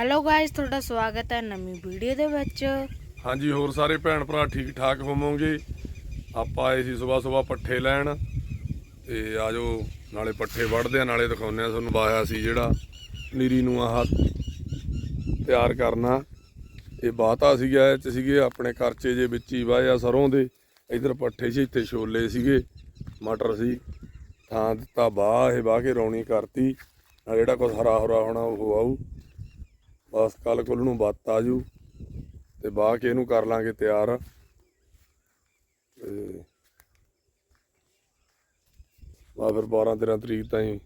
Hello guys ਤੁਹਾਡਾ ਸਵਾਗਤ ਹੈ ਨਵੀਂ ਵੀਡੀਓ ਦੇ ਵਿੱਚ। ਹਾਂਜੀ, ਹੋਰ ਸਾਰੇ ਭੈਣ ਭਰਾ ਠੀਕ ਠਾਕ ਹੋਵੋਗੇ? ਆਪਾਂ ਆਏ ਸੀ ਸਵੇਰ ਸਵੇਰ ਪੱਠੇ ਲੈਣ ਤੇ ਆਜੋ ਨਾਲੇ ਪੱਠੇ ਵੜਦੇ ਆ, ਨਾਲੇ ਦਿਖਾਉਂਦੇ ਆ ਤੁਹਾਨੂੰ ਬਾਇਆ ਸੀ ਜਿਹੜਾ ਨੀਰੀ ਨੂੰ ਆਹ ਤਿਆਰ ਕਰਨਾ। ਇਹ ਬਾਤਾ ਸੀਗਾ, ਇਹ ਚ ਸੀਗੇ ਆਪਣੇ ਕਰਚੇ ਜੇ ਵਿੱਚ ਹੀ ਵਾਇਆ ਸਰੋਂ ਦੇ। ਇਧਰ ਪੱਠੇ ਸੀ, ਇੱਥੇ ਛੋਲੇ ਸੀਗੇ, ਮਟਰ ਸੀ। ਥਾਂ ਦਿੱਤਾ ਬਾਹ, ਇਹ ਬਾਹ ਕੇ ਰੌਣੀ ਕਰਤੀ। ਨਾਲ ਜਿਹੜਾ ਕੁਛ ਹਰਾ ਹਰਾ ਹੋਣਾ, ਉਹ ਆਊ। ਬਸ ਕੱਲ ਕੁੱਲ ਨੂੰ ਬੱਤ ਆ ਜੂ ਤੇ ਬਾਹ ਕੇ ਇਹਨੂੰ ਕਰ ਲਾਂਗੇ ਤਿਆਰ। ਤੇ ਬਾ ਫਿਰ 12 13 ਤਰੀਕ ਤਾਈਂ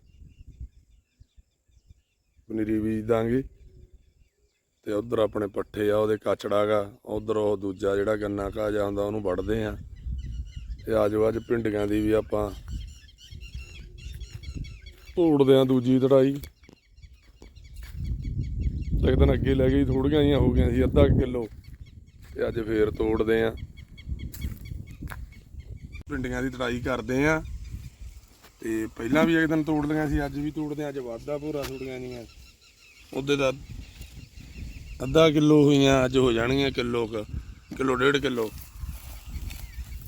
ਪਨੀਰੀ ਬੀਜ ਦਾਂਗੇ। ਤੇ ਉਧਰ ਆਪਣੇ ਪੱਠੇ ਆ, ਉਹਦੇ ਕਚੜਾ ਗਾ, ਉਧਰ ਉਹ ਦੂਜਾ ਜਿਹੜਾ ਗੰਨਾ ਕਾ ਜਾਂਦਾ ਉਹਨੂੰ ਵੱਢਦੇ ਆ। ਤੇ ਆਜੋ ਅੱਜ ਪਿੰਡੀਆਂ ਦੀ ਵੀ ਆਪਾਂ ਤੋੜਦੇ ਆ ਦੂਜੀ ਤੜਾਈ। ਇੱਕ ਦਿਨ ਅੱਗੇ ਲੈ ਗਈ, ਥੋੜੀਆਂ ਜੀਆਂ ਹੋ ਗਈਆਂ ਸੀ, ਅੱਧਾ ਕਿਲੋ। ਤੇ ਅੱਜ ਫੇਰ ਤੋੜਦੇ ਆ। ਪਿੰਡੀਆਂ ਦੀ ਤੜਾਈ ਕਰਦੇ ਆ। ਤੇ ਪਹਿਲਾਂ ਵੀ ਇੱਕ ਦਿਨ ਤੋੜ ਲਈਆਂ ਸੀ, ਅੱਜ ਵੀ ਤੋੜਦੇ ਆ, ਅੱਜ ਵਾਧਾ ਪੂਰਾ ਥੋੜੀਆਂ ਜੀਆਂ ਉਹਦੇ ਦਾ ਅੱਧਾ ਕਿਲੋ ਹੋਈਆਂ, ਅੱਜ ਹੋ ਜਾਣਗੀਆਂ ਕਿਲੋ ਕ, ਕਿਲੋ ਡੇਢ ਕਿਲੋ।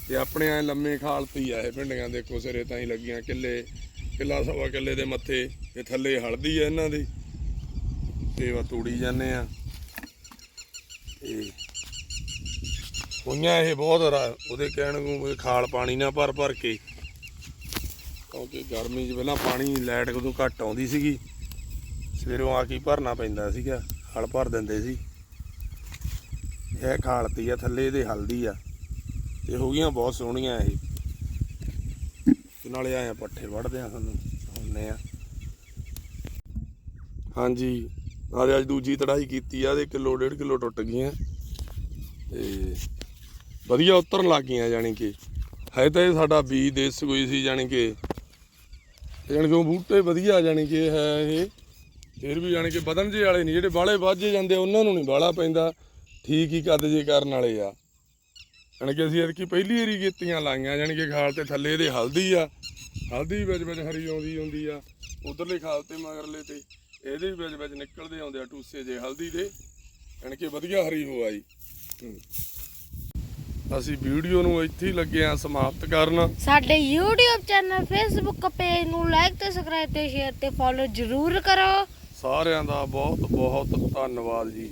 ਤੇ ਆਪਣੇ ਐ ਲੰਮੇ ਖਾਲਤੀ ਆ ਇਹ ਪਿੰਡੀਆਂ ਦੇਖੋ ਸਿਰੇ ਤਾਂ ਹੀ ਲੱਗੀਆਂ, ਕਿੱਲੇ, ਕਿੱਲਾ ਸਵਾ ਕਿੱਲੇ ਦੇ ਮੱਥੇ, ਤੇ ਥੱਲੇ ਹਲਦੀ ਆ ਇਹਨਾਂ ਦੀ। ਤੇ ਵਾ ਤੂੜੀ ਜਾਂਦੇ ਆ। ਤੇ ਹੋਈਆਂ ਇਹ ਬਹੁਤ ਉਹਦੇ ਕਹਿਣ ਨੂੰ ਖਾਲ ਪਾਣੀ ਨਾਲ ਭਰ ਭਰ ਕੇ। ਕਿਉਂਕਿ ਗਰਮੀ 'ਚ ਪਹਿਲਾਂ ਪਾਣੀ ਲਾਈਟ ਕਦੋਂ ਘੱਟ ਆਉਂਦੀ ਸੀਗੀ, ਸਵੇਰੋਂ ਆ ਕੇ ਭਰਨਾ ਪੈਂਦਾ ਸੀਗਾ ਹਲ ਭਰ ਦਿੰਦੇ ਸੀ। ਇਹ ਖਾਲਤੀ ਆ, ਥੱਲੇ ਇਹਦੇ ਹਲਦੀ ਆ, ਤੇ ਹੋ ਗਈਆਂ ਬਹੁਤ ਸੋਹਣੀਆਂ ਇਹ। ਤੇ ਨਾਲੇ ਆਏ ਆ ਪੱਠੇ ਵੜਦੇ ਆ ਸਾਨੂੰ ਹੁੰਨੇ ਆ। ਹਾਂਜੀ। ਆਰੇ ਅੱਜ ਦੂਜੀ ਤੜਾਈ ਕੀਤੀ ਆ ਇਹਦੇ ਕਿਲੋ, ਡੇਢ ਕਿਲੋ ਟੁੱਟ ਗਈਆਂ। ਤੇ ਵਧੀਆ ਉਤਰਨ ਲੱਗ ਗਈਆਂ ਜਾਣੀ ਕਿ। ਹੈ ਤਾਂ ਇਹ ਸਾਡਾ ਬੀਜ ਦੇਸ ਕੋਈ ਸੀ ਜਾਣੀ ਕਿ। ਜਾਣੀ ਕਿ ਉਹ ਬੂਟੇ ਵਧੀਆ ਜਾਣੀ ਕਿ ਹੈ ਇਹ। ਫਿਰ ਵੀ ਜਾਣੀ ਕਿ ਬਦਨ ਜੇ ਵਾਲੇ ਨਹੀਂ, ਜਿਹੜੇ ਬਾਲੇ ਵਾਜੇ ਜਾਂਦੇ ਉਹਨਾਂ ਨੂੰ ਨਹੀਂ ਬਾਲਾ ਪੈਂਦਾ। ਠੀਕ ਹੀ ਕੱਦ ਜੇ ਕਰਨ ਵਾਲੇ ਆ। ਜਾਣੀ ਕਿ ਅਸੀਂ ਐਤਕੀ ਪਹਿਲੀ ਵਾਰੀ ਕੀਤੀਆਂ ਲਾਈਆਂ, ਜਾਣੀ ਕਿ ਖਾਲ ਤੇ ਥੱਲੇ ਇਹਦੇ ਹਲਦੀ ਆ। ਹਲਦੀ ਵਿੱਚ ਵਿੱਚ ਹਰੀ ਆਉਂਦੀ ਹੁੰਦੀ ਆ। ਉਧਰਲੇ ਖਾਲ ਤੇ, ਮਗਰਲੇ ਤੇ। ਇਹਦੇ ਵਿੱਚ ਵਿੱਚ ਨਿਕਲਦੇ ਆਉਂਦੇ ਆ ਟੂਸੇ ਜੇ ਹਲਦੀ ਦੇ। ਜਾਣੀ ਕਿ ਵਧੀਆ ਹਰੀ ਹੋ। ਆਈ। ਅਸੀਂ ਵੀਡੀਓ ਨੂੰ ਇੱਥੇ ਹੀ ਲੱਗੇ ਆ ਸਮਾਪਤ ਕਰਨ। ਸਾਡੇ YouTube ਚੈਨਲ Facebook ਪੇਜ ਨੂੰ ਲਾਈਕ ਤੇ ਸਬਸਕ੍ਰਾਈਬ ਤੇ ਸ਼ੇਅਰ ਤੇ ਫੋਲੋ ਜ਼ਰੂਰ ਕਰੋ। ਸਾਰਿਆਂ ਦਾ ਬਹੁਤ ਬਹੁਤ ਧੰਨਵਾਦ ਜੀ।